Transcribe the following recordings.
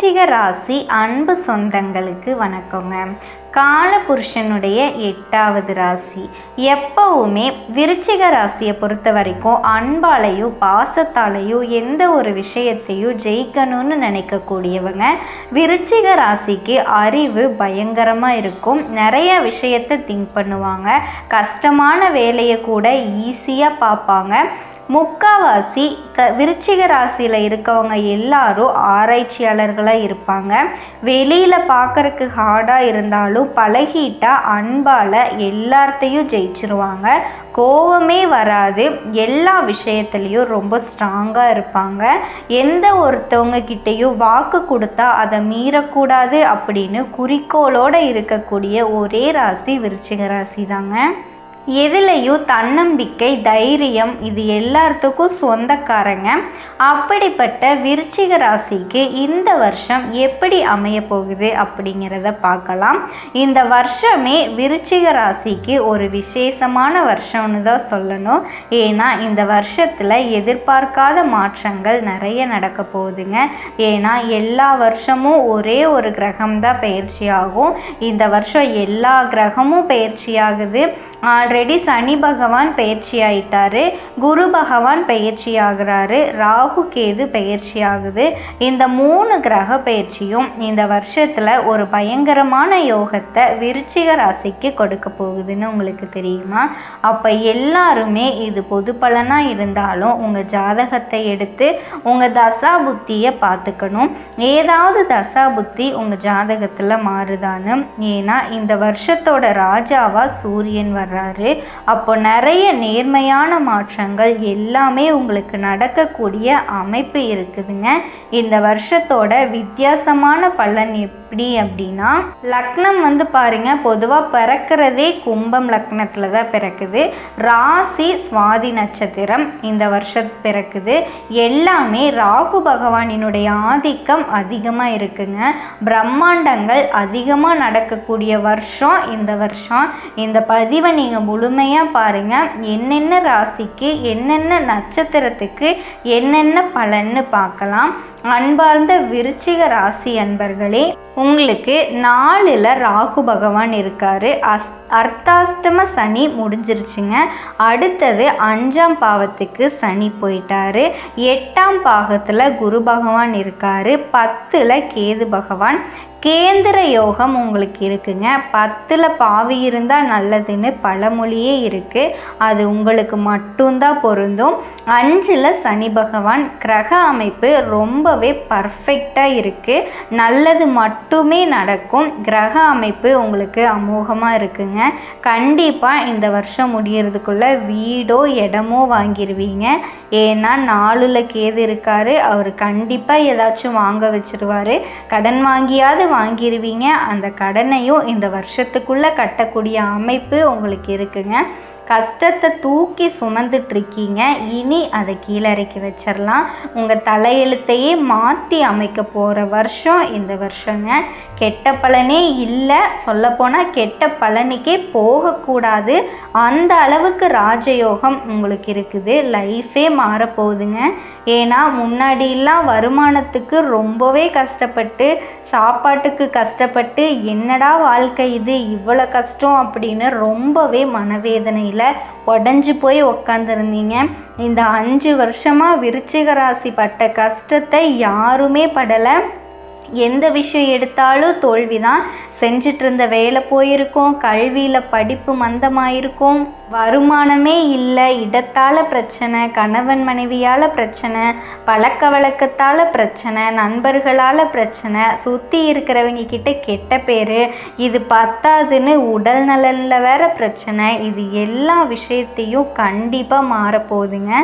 விருச்சிக ராசி அன்பு சொந்தங்களுக்கு வணக்கங்க. காலபுருஷனுடைய எட்டாவது ராசி. எப்பவுமே விருச்சிக ராசியை பொறுத்த வரைக்கும் அன்பாலையோ பாசத்தாலேயோ எந்த ஒரு விஷயத்தையும் ஜெயிக்கணும்னு நினைக்கக்கூடியவங்க விருச்சிக ராசிக்கு அறிவு பயங்கரமாக இருக்கும். நிறைய விஷயத்தை திங்க் பண்ணுவாங்க. கஷ்டமான வேலையை கூட ஈஸியாக பார்ப்பாங்க. முக்காவாசி க விருச்சிக ராசியில் இருக்கவங்க எல்லாரும் ஆராய்ச்சியாளர்களாக இருப்பாங்க. வெளியில் பார்க்குறக்கு ஹார்டாக இருந்தாலும் பழகிட்டா அன்பால் எல்லார்த்தையும் ஜெயிச்சிருவாங்க. கோவமே வராது. எல்லா விஷயத்துலேயும் ரொம்ப ஸ்ட்ராங்காக இருப்பாங்க. எந்த ஒருத்தவங்க கிட்டேயும் வாக்கு கொடுத்தா அதை மீறக்கூடாது அப்படின்னு குறிக்கோளோடு இருக்கக்கூடிய ஒரே ராசி விருச்சிக ராசி தாங்க எதுலேயும் தன்னம்பிக்கை தைரியம் இது எல்லாத்துக்கும் சொந்தக்காரங்க. அப்படிப்பட்ட விருச்சிக ராசிக்கு இந்த வருஷம் எப்படி அமைய போகுது அப்படிங்கிறத பார்க்கலாம். இந்த வருஷமே விருச்சிக ராசிக்கு ஒரு விசேஷமான வருஷம்னு தான் சொல்லணும். ஏன்னா இந்த வருஷத்தில் எதிர்பார்க்காத மாற்றங்கள் நிறைய நடக்க போகுதுங்க. ஏன்னா எல்லா வருஷமும் ஒரே ஒரு கிரகம் தான் பயிற்சி ஆகும். இந்த வருஷம் எல்லா கிரகமும் பயிற்சி ஆகுது. ஆல்ரெடி சனி பகவான் பயிற்சி ஆயிட்டாரு குரு பகவான் பயிற்சி ஆகுறாரு ராகு கேது பயிற்சி ஆகுது இந்த மூணு கிரக பயிற்சியும் இந்த வருஷத்தில் ஒரு பயங்கரமான யோகத்தை விருச்சிக ராசிக்கு கொடுக்க போகுதுன்னு உங்களுக்கு தெரியுமா? அப்போ எல்லாருமே இது பொது பலனாக இருந்தாலும் உங்கள் ஜாதகத்தை எடுத்து உங்கள் தசா புத்தியை பார்த்துக்கணும். ஏதாவது தசா புத்தி உங்கள் ஜாதகத்தில் மாறுதான்னு. ஏன்னா இந்த வருஷத்தோட ராஜாவாக சூரியன் வர்றாரு அப்போ நிறைய நேர்மையான மாற்றங்கள் எல்லாமே உங்களுக்கு நடக்கக்கூடிய அமைப்பு இருக்குதுங்க. இந்த வருஷத்தோட வித்தியாசமான பலன் எப்படி அப்படின்னா லக்னம் வந்து பாருங்க பொதுவாக பிறக்கிறதே கும்பம் லக்னத்தில் தான் பிறக்குது. ராசி சுவாதி நட்சத்திரம் இந்த வருஷம் பிறக்குது. எல்லாமே ராகு பகவானினுடைய ஆதிக்கம் அதிகமாக இருக்குங்க. பிரம்மாண்டங்கள் அதிகமாக நடக்கக்கூடிய வருஷம் இந்த வருஷம். இந்த பதிவை நீங்கள் முழுமையாக பாருங்கள் என்னென்ன ராசிக்கு என்னென்ன நட்சத்திரத்துக்கு என்னென்ன பலன்னு பார்க்கலாம். அன்பார்ந்த விருச்சிக ராசி அன்பர்களே உங்களுக்கு நாலில் ராகு பகவான் இருக்கார். அஸ் அர்த்தாஷ்டம சனி முடிஞ்சிருச்சுங்க. அடுத்தது அஞ்சாம் பாவத்துக்கு சனி போயிட்டார். எட்டாம் பாகத்தில் குரு பகவான் இருக்கார். பத்தில் கேது பகவான். கேந்திர யோகம் உங்களுக்கு இருக்குங்க. பத்தில் பாவி இருந்தால் நல்லதுன்னு பழமொழியே இருக்குது அது உங்களுக்கு மட்டும்தான் பொருந்தும். அஞ்சில் சனி பகவான் கிரக அமைப்பு ரொம்பவே பர்ஃபெக்டாக இருக்குது நல்லது மட்டுமே நடக்கும். கிரக அமைப்பு உங்களுக்கு அமோகமாக இருக்குங்க. கண்டிப்பாக இந்த வருஷம் முடியறதுக்குள்ளே வீடோ இடமோ வாங்கிடுவீங்க ஏன்னா நாலுல கேது இருக்காரு. அவர் கண்டிப்பாக ஏதாச்சும் வாங்க வச்சுருவார். கடன் வாங்கியாவது வாங்கிடுவீங்க அந்த கடனையும் இந்த வருஷத்துக்குள்ளே கட்டக்கூடிய அமைப்பு உங்களுக்கு இருக்குங்க. கஷ்டத்தை தூக்கி சுமந்துட்டுருக்கீங்க. இனி அதை கீழே இறக்கி வச்சிடலாம் உங்கள் தலையெழுத்தையே மாற்றி அமைக்க போகிற வருஷம் இந்த வருஷங்க. கெட்ட பலனே இல்லை. சொல்லப்போனால் கெட்ட பலனுக்கே போகக்கூடாது. அந்த அளவுக்கு ராஜயோகம் உங்களுக்கு இருக்குது. லைஃபே மாறப்போகுதுங்க. ஏன்னா முன்னாடியெல்லாம் வருமானத்துக்கு ரொம்பவே கஷ்டப்பட்டு சாப்பாட்டுக்கு கஷ்டப்பட்டு என்னடா வாழ்க்கை இது இவ்வளோ கஷ்டம் அப்படின்னு ரொம்பவே மனவேதனையில் உடஞ்சி போய் உக்காந்துருந்தீங்க. இந்த அஞ்சு வருஷமாக விருச்சிக ராசி பட்ட கஷ்டத்தை யாருமே படலை. எந்த விஷயம் எடுத்தாலும் தோல்வி தான் செஞ்சிட்டு இருந்த வேலை போயிருக்கும் கல்வியில் படிப்பு மந்தமாயிருக்கும். வருமானமே இல்லை இடத்தால் பிரச்சனை கணவன் மனைவியால் பிரச்சனை பழக்க வழக்கத்தால் பிரச்சனை நண்பர்களால் பிரச்சனை சுற்றி இருக்கிறவங்க கிட்ட கெட்ட பேர் இது பத்தாதுன்னு உடல் நலனில் வேற பிரச்சனை இது எல்லா விஷயத்தையும் கண்டிப்பாக மாறப்போகுதுங்க.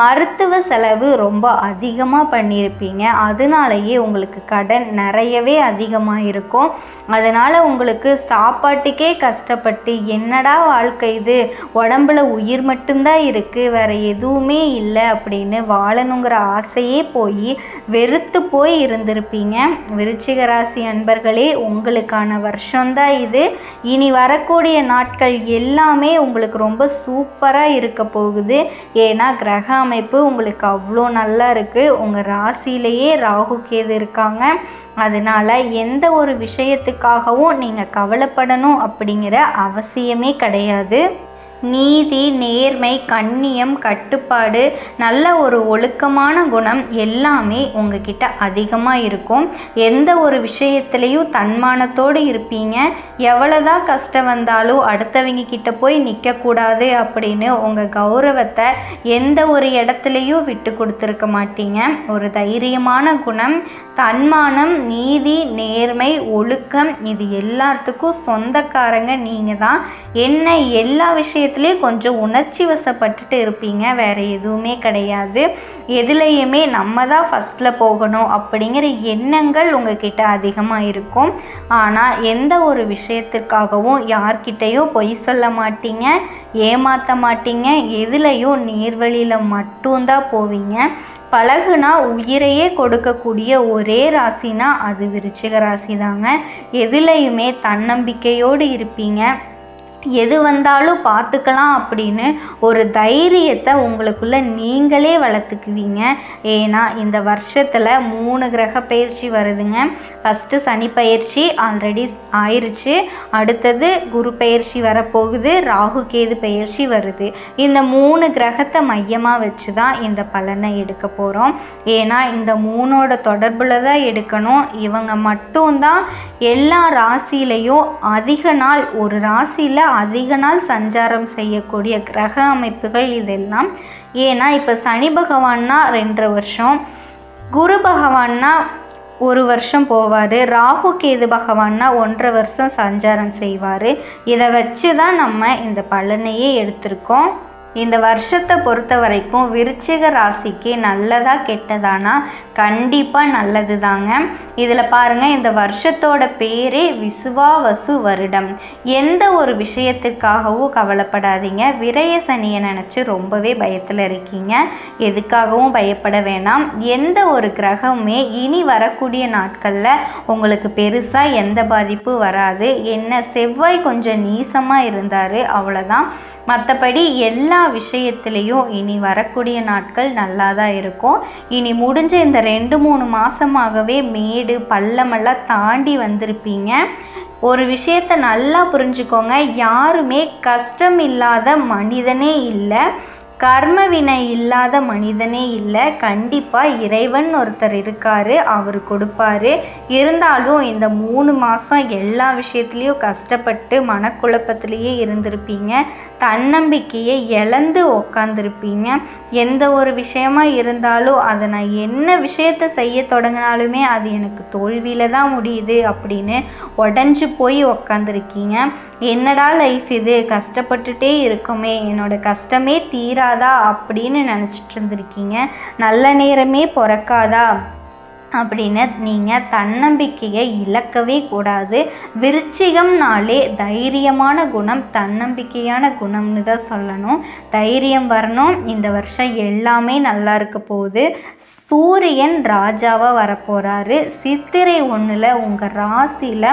மருத்துவ செலவு ரொம்ப அதிகமாக பண்ணியிருப்பீங்க. அதனாலேயே உங்களுக்கு கடன் நிறையவே அதிகமாக இருக்கும். அதனால் உங்களுக்கு சாப்பாட்டுக்கே கஷ்டப்பட்டு என்னடா வாழ்க்கை இது? உடம்புல உயிர் மட்டும்தான் இருக்குது வேறு எதுவுமே இல்லை அப்படின்னு வாழணுங்கிற ஆசையே போய் வெறுத்து போய் இருந்திருப்பீங்க. விருச்சிக ராசி அன்பர்களே உங்களுக்கான வருஷம்தான் இது. இனி வரக்கூடிய நாட்கள் எல்லாமே உங்களுக்கு ரொம்ப சூப்பராக இருக்க போகுது. ஏன்னா கிரக அமைப்பு உங்களுக்கு அவ்வளோ நல்லா இருக்குது உங்கள் ராசியிலேயே ராகு கேது இருக்காங்க. அதனால் எந்த ஒரு விஷயத்துக்காகவும் நீங்கள் கவலைப்படணும் அப்படிங்கிற அவசியமே கிடையாது. நீதி நேர்மை கண்ணியம் கட்டுப்பாடு நல்ல ஒரு ஒழுக்கமான குணம் எல்லாமே உங்ககிட்ட அதிகமாக இருக்கும். எந்த ஒரு விஷயத்துலேயும் தன்மானத்தோடு இருப்பீங்க. எவ்வளோதான் கஷ்டம் வந்தாலும் அடுத்தவங்க கிட்ட போய் நிற்கக்கூடாது அப்படின்னு உங்கள் கௌரவத்தை எந்த ஒரு இடத்துலையும் விட்டு கொடுத்துருக்க மாட்டீங்க. ஒரு தைரியமான குணம் தன்மானம் நீதி நேர்மை ஒழுக்கம் இது எல்லாத்துக்கும் சொந்தக்காரங்க நீங்கள் தான். என்ன எல்லா விஷயத்துலேயும் கொஞ்சம் உணர்ச்சி வசப்பட்டுட்டு இருப்பீங்க. வேறு எதுவுமே கிடையாது. எதுலேயுமே நம்ம தான் ஃபஸ்ட்டில் போகணும் அப்படிங்கிற எண்ணங்கள் உங்ககிட்ட அதிகமாக இருக்கும். ஆனால் எந்த ஒரு விஷயத்துக்காகவும் யார்கிட்டேயும் பொய் சொல்ல மாட்டீங்க ஏமாற்ற மாட்டீங்க. எதுலேயும் நேர்வழியில் மட்டும்தான் போவீங்க. பழகுனா உயிரையே கொடுக்கக்கூடிய ஒரே ராசினா அது விருச்சிக ராசி தாங்க எதுலேயுமே தன்னம்பிக்கையோடு இருப்பீங்க. எது வந்தாலும் பார்த்துக்கலாம் அப்படின்னு ஒரு தைரியத்தை உங்களுக்குள்ள நீங்களே வளர்த்துக்குவீங்க. ஏன்னா இந்த வருஷத்தில் மூணு கிரக பயிற்சி வருதுங்க. ஃபஸ்ட்டு சனி பயிற்சி ஆல்ரெடி ஆயிடுச்சு அடுத்தது குரு பயிற்சி வரப்போகுது. ராகு கேது பயிற்சி வருது. இந்த மூணு கிரகத்தை மையமாக வச்சு தான் இந்த பலனை எடுக்க போகிறோம் ஏன்னா இந்த மூணோட தொடர்பில் தான் எடுக்கணும். இவங்க மட்டும்தான் எல்லா ராசியிலையும் அதிக நாள் ஒரு ராசியில் அதிக நாள் சஞ்சாரம் செய்யக்கூடிய கிரக அமைப்புகள் இதெல்லாம். ஏன்னா இப்போ சனி பகவான்னா ரெண்டரை வருஷம் குரு பகவான்னா ஒரு வருஷம் போவார் ராகு கேது பகவான்னா ஒன்றரை வருஷம் சஞ்சாரம் செய்வார். இதை வச்சு தான் நம்ம இந்த பலனையே எடுத்திருக்கோம். இந்த வருஷத்தை பொறுத்த வரைக்கும் விருச்சிக ராசிக்கு நல்லதா கெட்டதானா? கண்டிப்பாக நல்லது தாங்க இதில் பாருங்கள் இந்த வருஷத்தோட பேரே விசுவாவசு வருடம். எந்த ஒரு விஷயத்துக்காகவும் கவலைப்படாதீங்க. விரய சனியை நினச்சி ரொம்பவே பயத்தில் இருக்கீங்க. எதுக்காகவும் பயப்பட வேணாம். எந்த ஒரு கிரகமுமே இனி வரக்கூடிய நாட்களில் உங்களுக்கு பெருசாக எந்த பாதிப்பும் வராது. என்ன செவ்வாய் கொஞ்சம் நீசமாக இருந்தார் அவ்வளோதான் மற்றபடி எல்லா விஷயத்துலேயும் இனி வரக்கூடிய நாட்கள் நல்லா தான் இருக்கும். இனி முடிஞ்ச இந்த ரெண்டு மூணு மாதமாகவே மேடு பள்ளமெல்லாம் தாண்டி வந்திருப்பீங்க. ஒரு விஷயத்தை நல்லா புரிஞ்சுக்கோங்க. யாருமே கஷ்டம் இல்லாத மனிதனே இல்லை. கர்ம வினை இல்லாத மனிதனே இல்லை. கண்டிப்பாக இறைவன் ஒருத்தர் இருக்கார் அவர் கொடுப்பாரு. இருந்தாலும் இந்த மூணு மாதம் எல்லா விஷயத்துலேயும் கஷ்டப்பட்டு மனக்குழப்பத்திலேயே இருந்திருப்பீங்க. தன்னம்பிக்கையை இழந்து உக்காந்துருப்பீங்க. எந்த ஒரு விஷயமா இருந்தாலும் அதை நான் என்ன விஷயத்த செய்ய தொடங்கினாலுமே அது எனக்கு தோல்வியில் தான் முடியுது அப்படின்னு உடஞ்சி போய் உக்காந்துருக்கீங்க. என்னடா லைஃப் இது? கஷ்டப்பட்டுட்டே இருக்குமே. என்னோட கஷ்டமே தீராதா அப்படின்னு நினச்சிட்டு இருந்திருக்கீங்க. நல்ல நேரமே பிறக்காதா? அப்படின்னு நீங்கள் தன்னம்பிக்கையை இழக்கவே கூடாது. விருச்சிகம்னாலே தைரியமான குணம் தன்னம்பிக்கையான குணம்னு தான் சொல்லணும். தைரியம் வரணும். இந்த வருஷம் எல்லாமே நல்லா இருக்க போகுது. சூரியன் ராஜாவாக வரப்போகிறாரு சித்திரை ஒன்றில் உங்கள் ராசியில்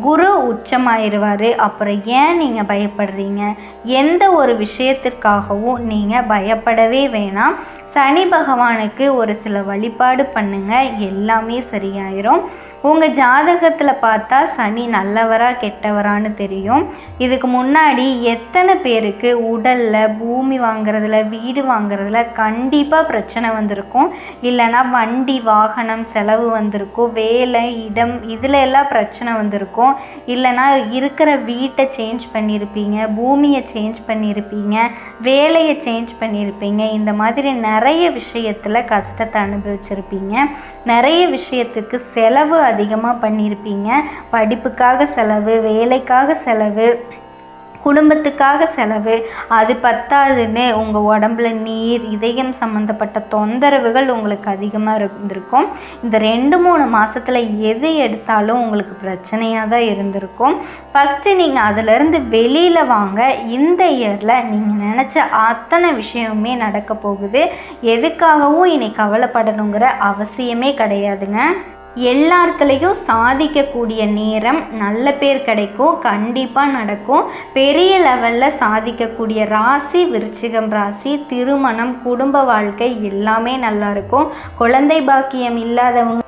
குரு உச்சமாயிருவார். அப்புறம் ஏன் நீங்கள் பயப்படுறீங்க? எந்த ஒரு விஷயத்திற்காகவும் நீங்கள் பயப்படவே வேணாம். சனி பகவானுக்கு ஒரு சில வழிபாடு பண்ணுங்க. எல்லாமே சரியாயிரும். உங்கள் ஜாதகத்தில் பார்த்தா சனி நல்லவரா கெட்டவரான்னு தெரியும். இதுக்கு முன்னாடி எத்தனை பேருக்கு உடலில் பூமி வாங்குறதுல வீடு வாங்குறதுல கண்டிப்பாக பிரச்சனை வந்திருக்கும். இல்லைனா வண்டி வாகனம் செலவு வந்திருக்கும். வேலை இடம் இதில் எல்லாம் பிரச்சனை வந்திருக்கும். இல்லைனா இருக்கிற வீட்டை சேஞ்ச் பண்ணியிருப்பீங்க பூமியை சேஞ்ச் பண்ணியிருப்பீங்க வேலையை சேஞ்ச் பண்ணியிருப்பீங்க இந்த மாதிரி நிறைய விஷயத்தில் கஷ்டத்தை அனுபவிச்சிருப்பீங்க. நிறைய விஷயத்துக்கு செலவு அதிகமாக பண்ணியிருப்பீங்க படிப்புக்காக செலவு வேலைக்காக செலவு. குடும்பத்துக்காக செலவு. அது பத்தாதுன்னு உங்கள் உடம்புல நீர் இதயம் சம்மந்தப்பட்ட தொந்தரவுகள் உங்களுக்கு அதிகமாக இருந்திருக்கும். இந்த ரெண்டு மூணு மாதத்தில் எது எடுத்தாலும் உங்களுக்கு பிரச்சனையாக தான் இருந்திருக்கும். ஃபஸ்ட்டு நீங்கள் அதிலேருந்து வெளியில் வாங்க. இந்த இயரில் நீங்கள் நினச்ச அத்தனை விஷயமுமே நடக்க போகுது. எதுக்காகவும் இனி கவலைப்படணுங்கிற அவசியமே கிடையாதுங்க. எல்லாத்துலேயும் சாதிக்கக்கூடிய நேரம் நல்ல பேர் கிடைக்கும் கண்டிப்பாக நடக்கும். பெரிய லெவலில் சாதிக்கக்கூடிய ராசி விருச்சிகம் ராசி திருமணம் குடும்ப வாழ்க்கை எல்லாமே நல்லாயிருக்கும் குழந்தை பாக்கியம் இல்லாதவங்க